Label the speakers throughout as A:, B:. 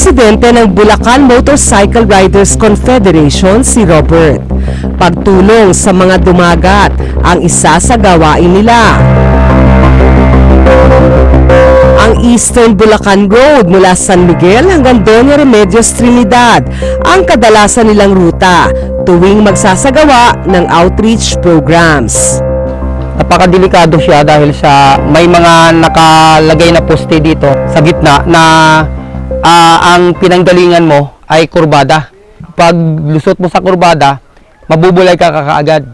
A: Presidente ng Bulacan Motorcycle Riders Confederation si Robert. Pagtulong sa mga dumagat ang isa sa gawain nila. Ang Eastern Bulacan Road mula San Miguel hanggang Doña Remedios Trinidad ang kadalasan nilang ruta tuwing magsasagawa ng outreach programs.
B: Napakadelikado siya dahil sa may mga nakalagay na poste dito sa gitna na ah, ang pinanggalingan mo ay kurbada. Pag lusot mo sa kurbada, mabubulay ka kakaagad.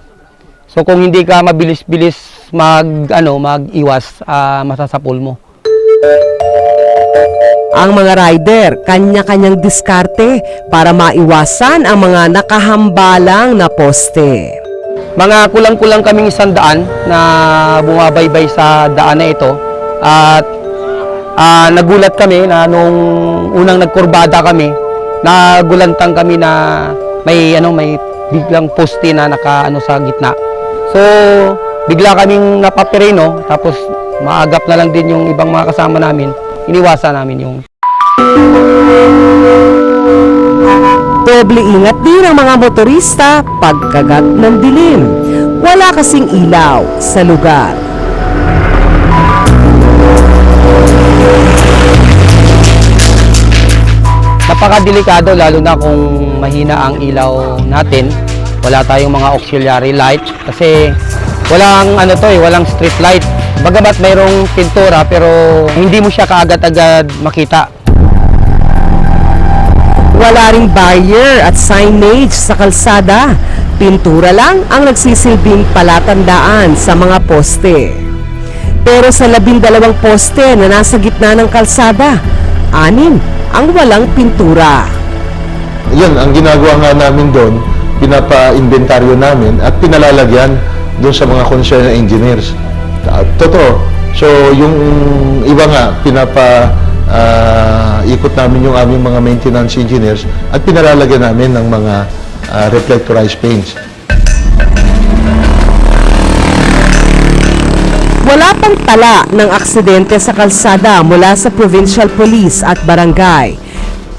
B: So kung hindi ka mabilis-bilis mag ano, mag-iwas, ah, masasapul mo.
A: Ang mga rider, kanya-kanyang diskarte para maiwasan ang mga nakahambalang na poste.
B: Mga kulang-kulang kaming isang daan na bumabaybay sa daan na ito. At ah, nagulat kami na nung unang nagkurbada kami, nagulantang kami na may ano may biglang poste na naka ano sa gitna. So, bigla kaming napapireno tapos maagap na lang din yung ibang mga kasama namin. Iniwasan namin yung
A: Doble ingat din ang mga motorista pagkagat ng dilim. Wala kasing ilaw sa lugar.
B: Napakadelikado lalo na kung mahina ang ilaw natin. Wala tayong mga auxiliary light kasi walang ano to eh, walang street light. Bagamat mayroong pintura pero hindi mo siya kaagad-agad makita.
A: Wala ring barrier at signage sa kalsada. Pintura lang ang nagsisilbing palatandaan sa mga poste. Pero sa labindalawang poste na nasa gitna ng kalsada, anim ang walang pintura.
C: Yan, ang ginagawa nga namin doon, pinapa-inventaryo namin at pinalalagyan doon sa mga concerned engineers. Ah, Totoo. So, yung iba nga, pinapa ah, ikot namin yung aming mga maintenance engineers at pinalalagyan namin ng mga ah, reflectorized paints.
A: Wala pang tala ng aksidente sa kalsada mula sa provincial police at barangay.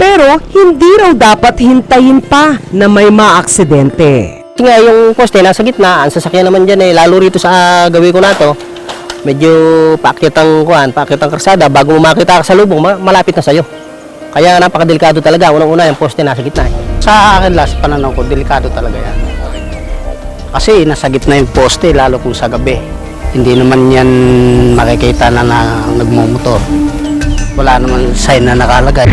A: Pero hindi raw dapat hintayin pa na may maaksidente.
B: Nga yung poste nasa gitna, ang sasakyan naman dyan eh, lalo rito sa gawin ko na to, medyo paakyat ang kuhan, paakyat ang karsada, bago mo makita ka sa lubong, ma- malapit na sa'yo. Kaya napakadelikado talaga, unang-una yung poste nasa gitna eh.
D: Sa akin last pananaw ko, delikado talaga yan. Kasi nasa gitna yung poste, lalo kung sa gabi. Hindi naman yan makikita na, na nagmumotor. Wala naman sign na nakalagay.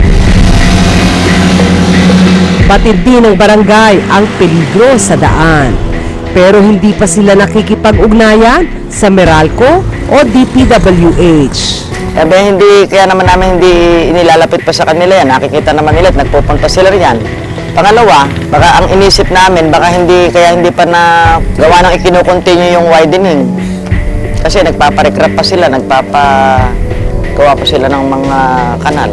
A: Batid din ng barangay ang peligro sa daan. Pero hindi pa sila nakikipag-ugnayan sa Meralco o DPWH.
E: Sabi, hindi, kaya naman namin hindi inilalapit pa sa kanila yan. Nakikita naman nila at nagpupunta sila riyan. Pangalawa, baka ang inisip namin, baka hindi, kaya hindi pa na gawa ng ikinukontinue yung widening. Kasi nagpaparekrap pa sila, nagpapagawa pa sila ng mga kanal.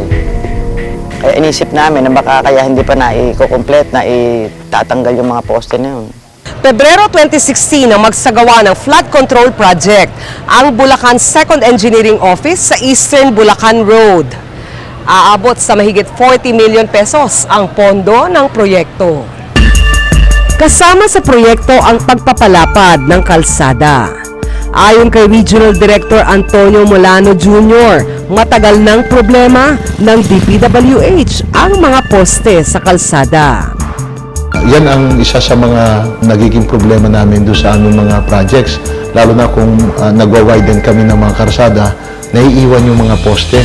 E: Kaya inisip namin na baka kaya hindi pa na i-complete, na itatanggal yung mga poste na yun.
A: Pebrero 2016 ang magsagawa ng flood control project ang Bulacan Second Engineering Office sa Eastern Bulacan Road. Aabot sa mahigit 40 million pesos ang pondo ng proyekto. Kasama sa proyekto ang pagpapalapad ng kalsada. Ayon kay Regional Director Antonio Molano Jr., matagal ng problema ng DPWH ang mga poste sa kalsada.
C: Yan ang isa sa mga nagiging problema namin doon sa aming mga projects. Lalo na kung uh, nagwa-widen kami ng mga karsada, naiiwan yung mga poste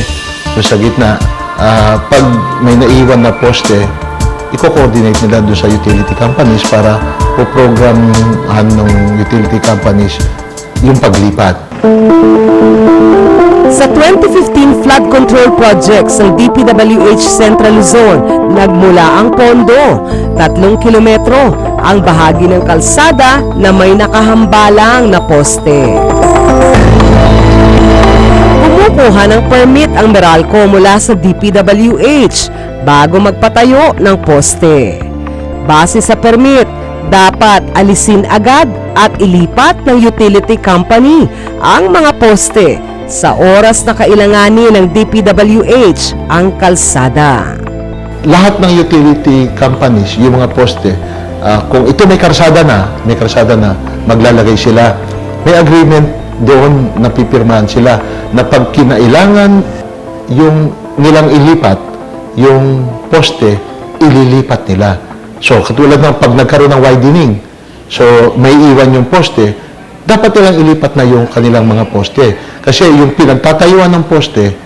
C: doon sa gitna. Ah, pag may naiwan na poste, i-coordinate nila doon sa utility companies para po-programhan ng utility companies yung paglipat.
A: Sa 2015 flood control projects ng DPWH Central Luzon, nagmula ang pondo. Tatlong kilometro ang bahagi ng kalsada na may nakahambalang na poste. Kumukuha ng permit ang Meralco mula sa DPWH bago magpatayo ng poste. Base sa permit, dapat alisin agad at ilipat ng utility company ang mga poste sa oras na kailanganin ng DPWH ang kalsada.
C: lahat ng utility companies, yung mga poste, ah, kung ito may karsada na, may karsada na, maglalagay sila. May agreement doon na pipirmahan sila na pag kinailangan yung nilang ilipat, yung poste, ililipat nila. So, katulad ng pag nagkaroon ng widening, so may iwan yung poste, dapat nilang ilipat na yung kanilang mga poste. Kasi yung pinagtatayuan ng poste,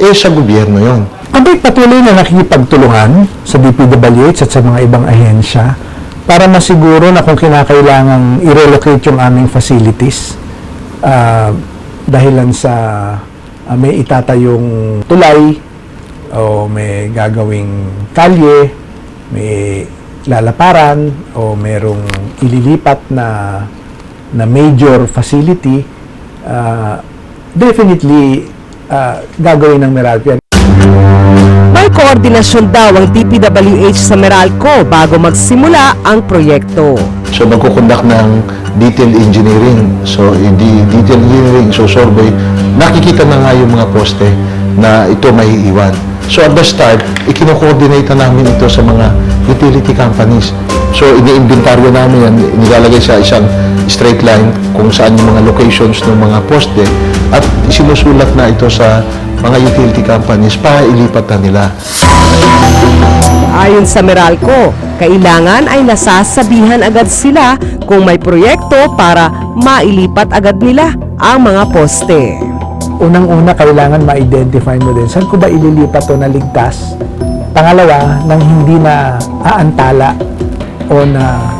C: eh sa gobyerno yon.
F: Abay, patuloy na nakikipagtulungan sa DPWH at sa mga ibang ahensya para masiguro na kung kinakailangang i-relocate yung aming facilities ah, dahilan sa ah, may itatayong tulay o may gagawing kalye, may lalaparan o merong ililipat na na major facility, ah, definitely ah, gagawin ng Meralco yan.
A: May koordinasyon daw ang DPWH sa Meralco bago magsimula ang proyekto.
C: So magkukondak ng detail engineering. So hindi detail engineering, so survey, nakikita na nga yung mga poste na ito may iwan. So at the start, ikino-coordinate na namin ito sa mga utility companies. So ini-inventaryo namin yan, nilalagay sa isang straight line kung saan yung mga locations ng mga poste at sinusulat na ito sa mga utility companies para ilipat na nila.
A: Ayon sa Meralco, kailangan ay nasasabihan agad sila kung may proyekto para mailipat agad nila ang mga poste.
F: Unang-una, kailangan ma-identify mo din saan ko ba ililipat to na ligtas. Pangalawa, nang hindi na aantala o na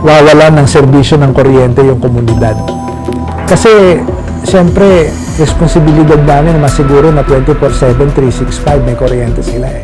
F: wawala ng serbisyo ng kuryente yung komunidad. Kasi, siyempre, responsibilidad namin na masiguro na 24-7, 365 may kuryente sila eh.